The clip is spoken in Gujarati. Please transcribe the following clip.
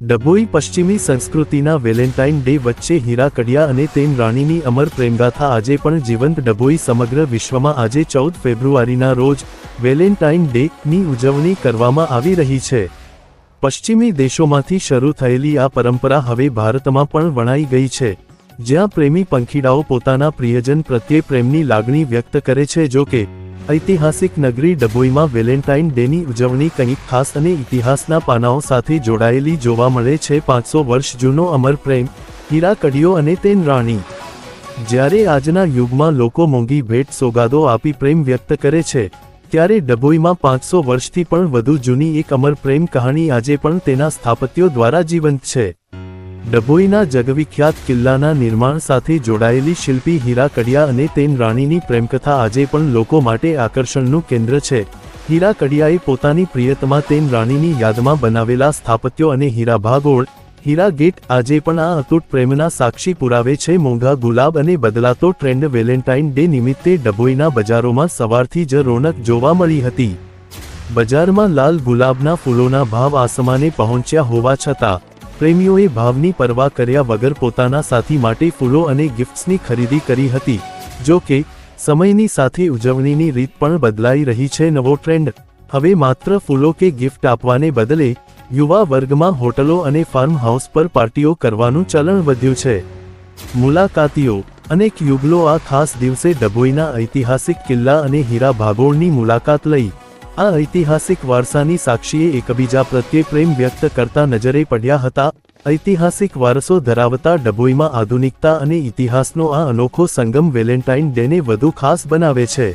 ડભોઈ પશ્ચિમી સંસ્કૃતિના વેલેન્ટાઇન ડે વચ્ચે હીરા કડિયા અને તેમ રાણીની અમર પ્રેમગાથા આજે પણ જીવંત ડભોઈ સમગ્ર વિશ્વમાં આજે ચૌદ ફેબ્રુઆરીના રોજ વેલેન્ટાઇન ડેની ઉજવણી કરવામાં આવી રહી છે. પશ્ચિમી દેશોમાંથી શરૂ થયેલી આ પરંપરા હવે ભારતમાં પણ વણાઈ ગઈ છે. જ્યાં પ્રેમી પંખીડાઓ પોતાના પ્રિયજન પ્રત્યે પ્રેમની લાગણી વ્યક્ત કરે છે જો કે ઐતિહાસિક નગરી ડભોઈમાં વેલેન્ટાઇન ડેની ઉજવણી કંઈક ખાસ અને ઇતિહાસના પાનાઓ સાથે જોડાયેલી જોવા મળે છે પાંચસો વર્ષ જૂનો અમર પ્રેમ, હીરા કડીઓ અને તેન રાણી. જ્યારે આજના યુગમાં લોકો મોંઘી ભેટ સોગાદો આપી પ્રેમ વ્યક્ત કરે છે, ત્યારે ડભોઈમાં પાંચસો વર્ષથી પણ વધુ જૂની એક અમર પ્રેમ કહાણી આજે પણ તેના સ્થાપત્યો દ્વારા જીવંત છે. ડભોઈના જગવિખ્યાત કિલ્લાના નિર્માણ સાથે જોડાયેલી શિલ્પી હીરા કડિયા અને તેન રાણીની પ્રેમકથા આજે પણ લોકો માટે આકર્ષણનું કેન્દ્ર છે. હીરા કડિયાએ પોતાની પ્રિયતમા તેન રાણીની યાદમાં બનાવેલા સ્થાપત્યો અને હીરા ભાગોળ, હીરા ગેટ આજે પણ આ અતૂટ પ્રેમના સાક્ષી પુરાવે છે. મોંઘા ગુલાબ અને બદલાતો ટ્રેન્ડ વેલેન્ટાઇન ડે નિમિત્તે ડભોઈના બજારોમાં સવારથી જ રોનક જોવા મળી હતી. બજારમાં લાલ ગુલાબના ફૂલોના ભાવ આસમાને પહોંચ્યા હોવા છતાં પ્રેમીઓએ ભાવની પરવા કર્યા વગર પોતાના સાથી માટે ફૂલો અને ગિફ્ટ્સની ખરીદી કરી હતી, જો કે, સમયની સાથે ઉજવણીની રીત પણ બદલાઈ રહી છે નવો ટ્રેન્ડ હવે માત્ર ફૂલો કે ગિફ્ટ આપવાને બદલે, યુવા વર્ગમાં હોટલો અને ફાર્મ હાઉસ પર પાર્ટીઓ કરવાનું ચલણ વધ્યું છે. મુલાકાતીઓ, અનેક યુગલો આ ખાસ દિવસે ડભોઈના ઐતિહાસિક કિલ્લા અને હીરા ભાગોળની મુલાકાત લઈ આ ઐતિહાસિક વારસાની સાક્ષીએ એકબીજા પ્રત્યે પ્રેમ વ્યક્ત કરતા નજરે પડ્યા હતા. ઐતિહાસિક વારસો ધરાવતા ડભોઈમાં આધુનિકતા અને ઇતિહાસનો આ અનોખો સંગમ વેલેન્ટાઇન ડેને વધુ ખાસ બનાવે છે.